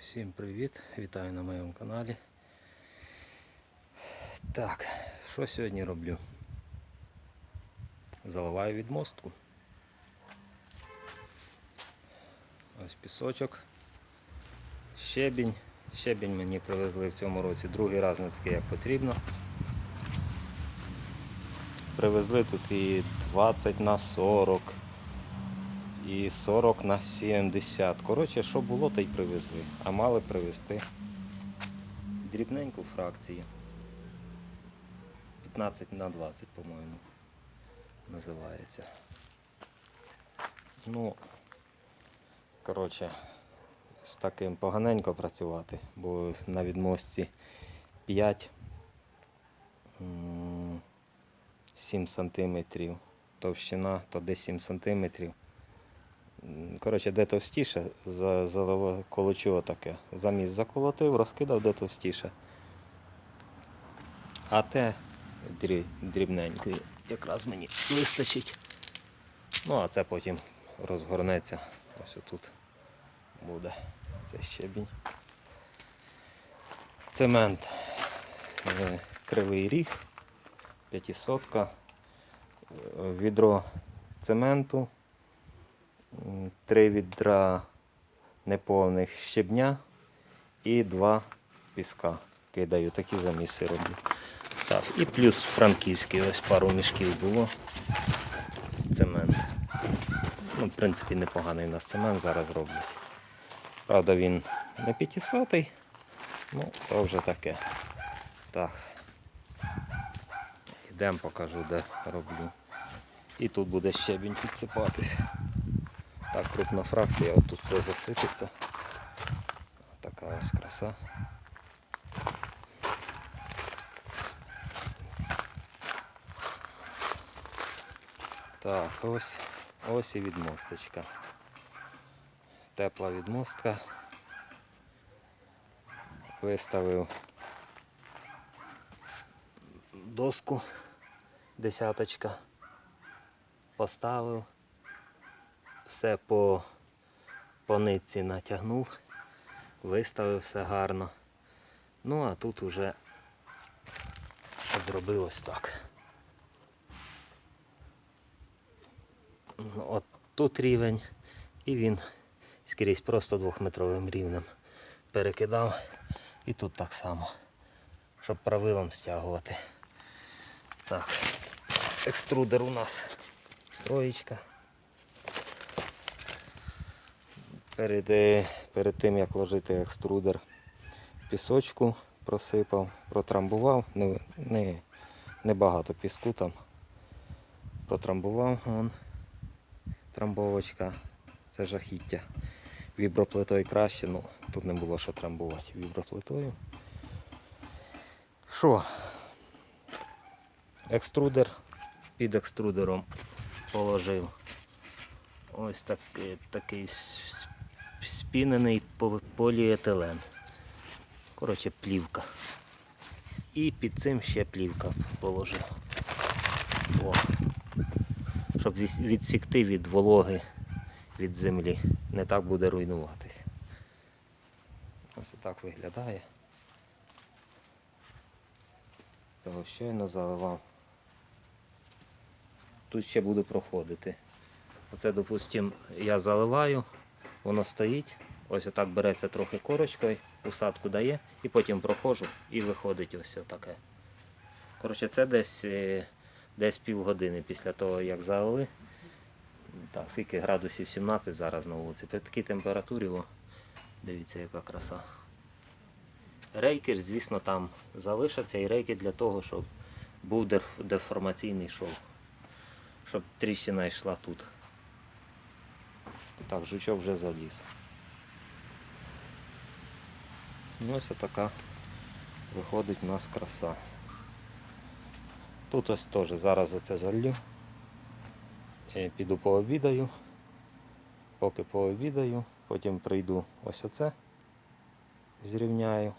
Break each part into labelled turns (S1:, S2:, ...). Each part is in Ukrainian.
S1: Всім привіт! Вітаю на моєму каналі. Так, що сьогодні роблю? Заливаю відмостку. Ось пісочок, щебінь. Щебінь мені привезли в цьому році другий раз не такий, як потрібно. Привезли тут і 20 на 40, і 40 на 70. Коротше, що було, то й привезли. А мали привезти дрібненьку фракцію. 15 на 20, по-моєму, називається. Ну, коротше, з таким поганенько працювати, бо на відмостці 5 м, 7 сантиметрів товщина, то десь 7 сантиметрів. Коротше, де товстіше, за, за, колочу таке. Замість заколотив, розкидав де товстіше. А те дрі, дрібненький якраз мені вистачить. Ну, а це потім розгорнеться. Ось отут буде. Це щебінь. Цемент. е, Кривий ріг, п'ятисотка, е, відро цементу, три відра неповних щебня і два піска кидаю. Такі заміси роблю. Так, і плюс франківський, ось пару мішків було. Цемент. Ну, в принципі, непоганий у нас цемент зараз роблять. Правда, він не 500 ну, то вже таке. Так. Ідемо покажу, де роблю. І тут буде щебінь підсипатись. Так, крупна фракція, от тут все засипеться. Така ось краса. Так, ось, ось і відмосточка. Тепла відмостка. Виставив доску десяточка. Поставив. Все по, нитці натягнув, виставив все гарно. Ну а тут уже зробив ось так. От тут рівень і він скрізь просто двохметровим рівнем перекидав. І тут так само, щоб правилом стягувати. Так, екструдер у нас троєчка. Перед, е, перед тим як ложити екструдер пісочку просипав, протрамбував, не, не, не багато піску там. Протрамбував вон, трамбовочка, це жахіття. Віброплитою краще, ну тут не було що трамбувати віброплитою. Що? Екструдер під екструдером положив. Ось такий, такий с- с- спінений поліетилен. Коротше, плівка. І під цим ще плівка положив. О. Щоб відсікти від вологи від землі. Не так буде руйнуватись. Ось так виглядає. Того щойно заливав. Тут ще буду проходити. Оце, допустим, я заливаю, воно стоїть, ось отак береться трохи корочкою, усадку дає, і потім проходжу і виходить ось таке. Коротше, це десь, е, десь півгодини після того, як залили. Так, скільки градусів 17 зараз на вулиці. При такій температурі, о, дивіться, яка краса. Рейки, звісно, там залишаться і рейки для того, щоб був деформаційний шов. Щоб тріщина йшла тут. Так, жучок вже заліз. Ну, ось така виходить у нас краса. Тут ось теж зараз оце залью. Е, Піду пообідаю. Поки пообідаю, потім прийду ось оце. Зрівняю,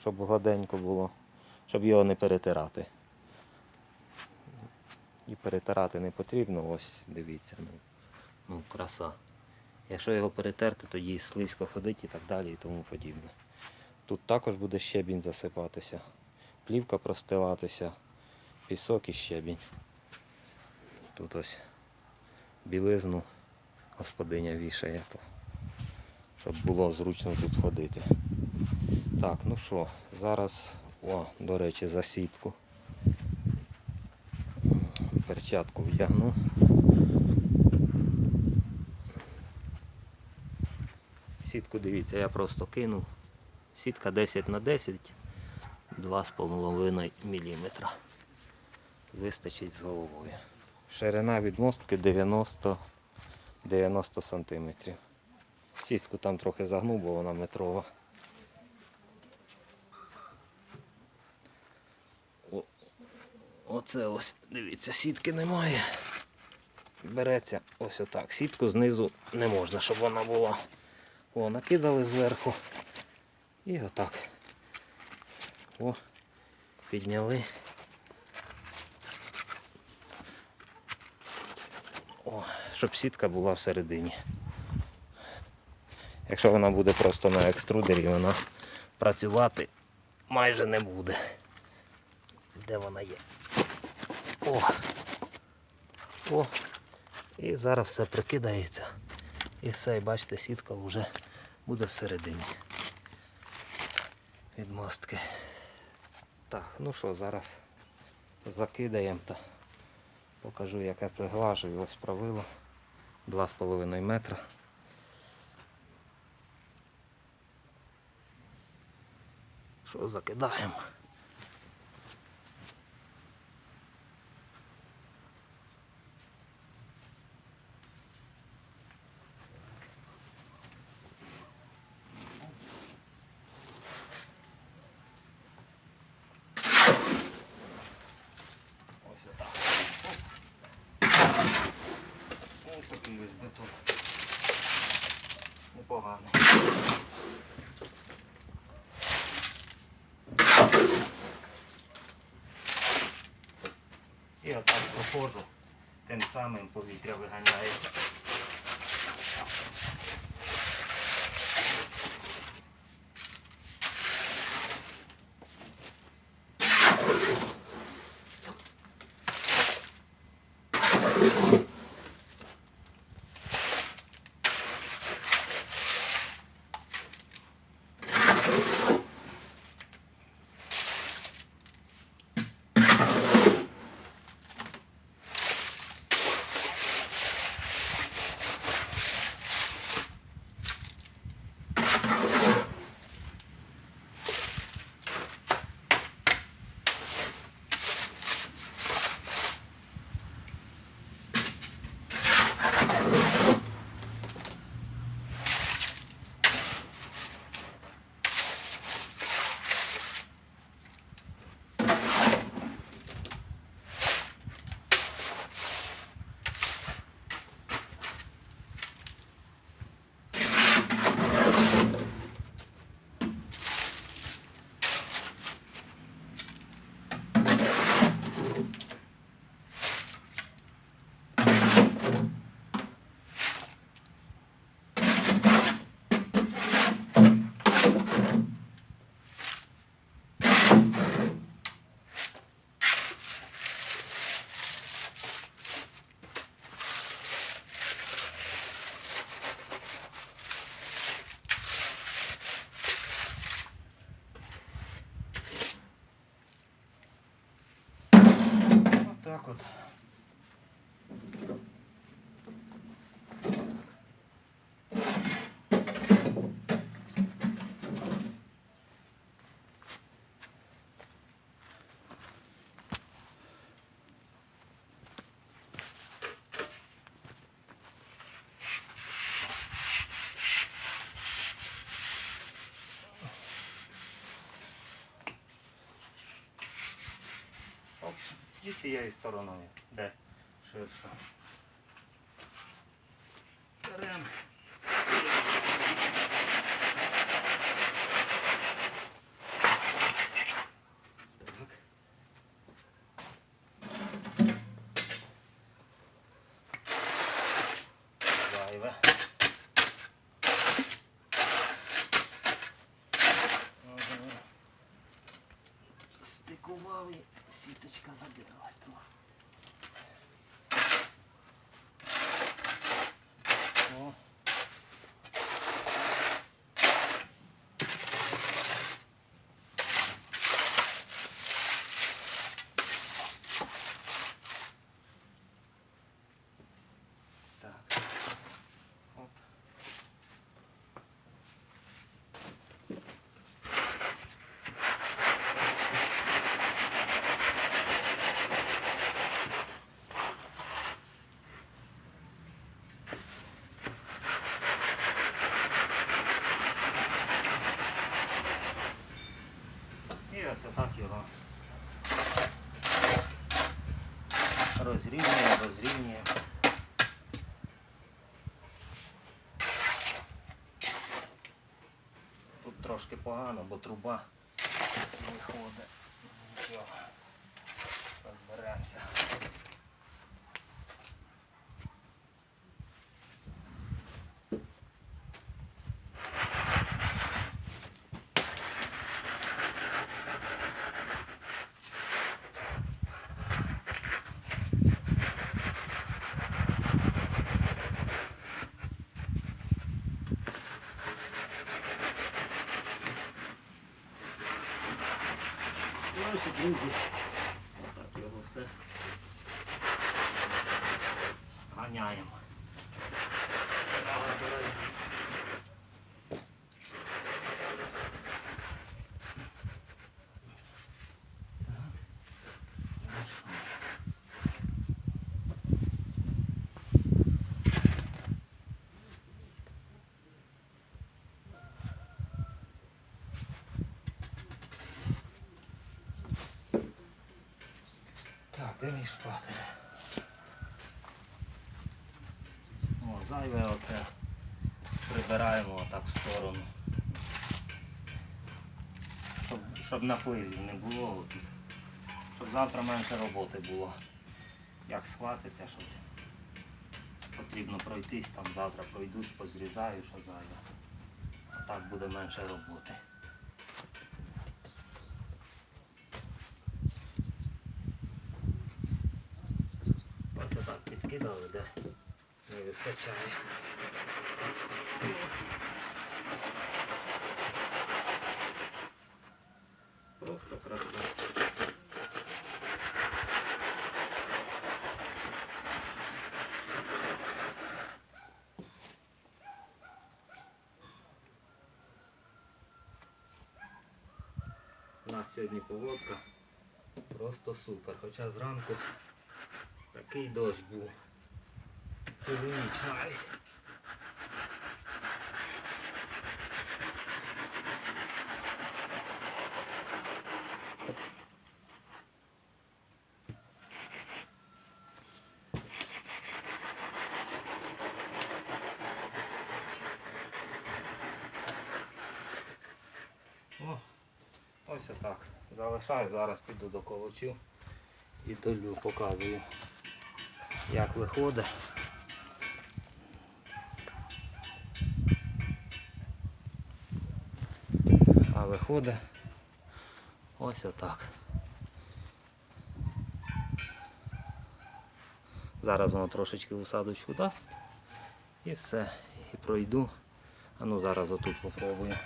S1: щоб гладенько було, щоб його не перетирати. І перетирати не потрібно, ось дивіться, ну, ну краса. Якщо його перетерти, тоді слизько ходить і так далі і тому подібне. Тут також буде щебінь засипатися, плівка простилатися, пісок і щебінь. Тут ось білизну господиня вішає, щоб було зручно тут ходити. Так, ну що, зараз, о, до речі, за сітку. Перчатку вдягну. Сітку дивіться, я просто кинув. Сітка 10 на 10, 2,5 мм. Вистачить з головою. Ширина відмостки 90, 90 см. Сітку там трохи загнув, бо вона метрова. Оце ось, дивіться, сітки немає. Береться ось отак. Сітку знизу не можна, щоб вона була. О, накидали зверху. І отак. О, підняли. О, щоб сітка була всередині. Якщо вона буде просто на екструдері, вона працювати майже не буде. Де вона є? О! О! І зараз все прикидається. І все, і бачите, сітка вже буде всередині. Від мостки. Так, ну що, зараз закидаємо та покажу, як я приглажую. Ось правило. 2,5 метра. Що закидаємо? Ось отак. Ось ось. Непоганий. І отак проходжу, тим самим повітря виганяється. І цією стороною, де ширше. Беремо. Зайве сіточка забиралась трохи. О. Так. Оп. І ось отак його розрівнює, розрівнює. Тут трошки погано, бо труба виходить. Коротше, друзі, отак його все ганяємо. Де мій шпатель? О, зайве оце прибираємо отак в сторону. Щоб, щоб напливів не було тут. Щоб завтра менше роботи було. Як схватиться, щоб потрібно пройтись, там завтра пройдусь, позрізаю, що зайве. А так буде менше роботи. Ось отак підкидали, де не вистачає. Просто краса. У нас сьогодні погодка просто супер. Хоча зранку такий дощ був. Цілу ніч навіть. О, ось отак. Залишаю, зараз піду до колочів і долю показую як виходить. А виходить ось отак. Зараз воно трошечки усадочку дасть і все. І пройду. А ну зараз отут попробую.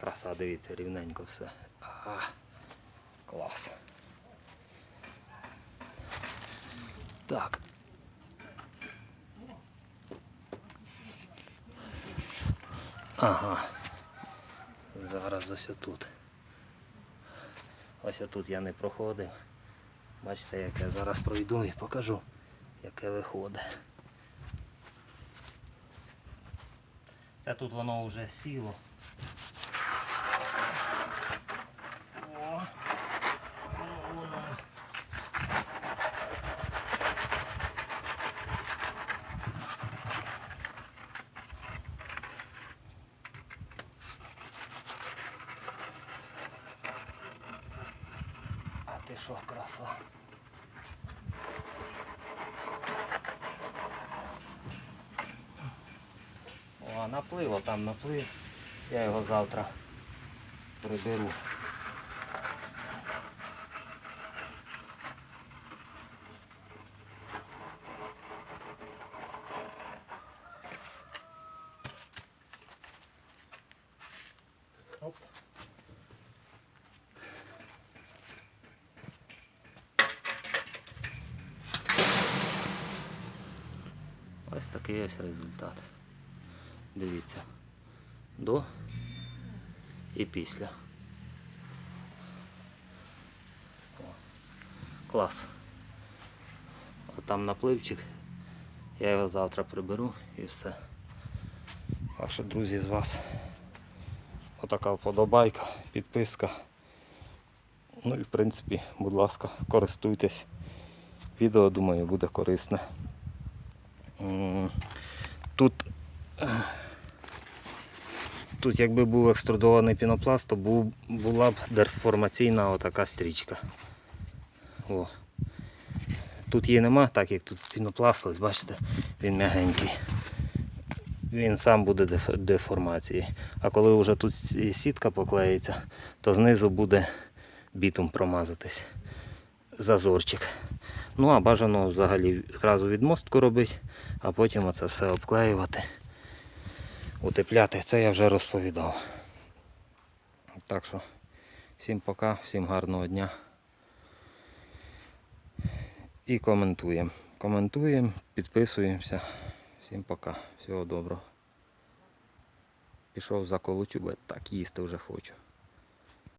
S1: Краса, дивіться, рівненько все. Ага. Клас. Так. Ага. Зараз ось отут. Ось отут я не проходив. Бачите, як я зараз пройду і покажу, яке виходить. Це тут воно вже сіло. О, о, воно. А ти що, краса? О, а наплив, там наплив. Я його завтра приберу. Оп. Такий ось результат. Дивіться. До і після. О, клас. А там напливчик. Я його завтра приберу і все. Так що, друзі, з вас отака вподобайка, підписка. Ну і в принципі, будь ласка, користуйтесь. Відео, думаю, буде корисне. Тут, тут якби був екструдований пінопласт, то був, була б деформаційна отака стрічка. О. Тут її нема, так як тут пінопласт, ось бачите, він м'ягенький. Він сам буде деф- деформації. А коли вже тут сітка поклеїться, то знизу буде бітум промазатись. Зазорчик. Ну а бажано взагалі зразу відмостку робити, а потім оце все обклеювати, утепляти. Це я вже розповідав. Так що, всім пока, всім гарного дня. І коментуємо. Коментуємо, підписуємося. Всім пока. Всього доброго. Пішов за колочу, бо так їсти вже хочу.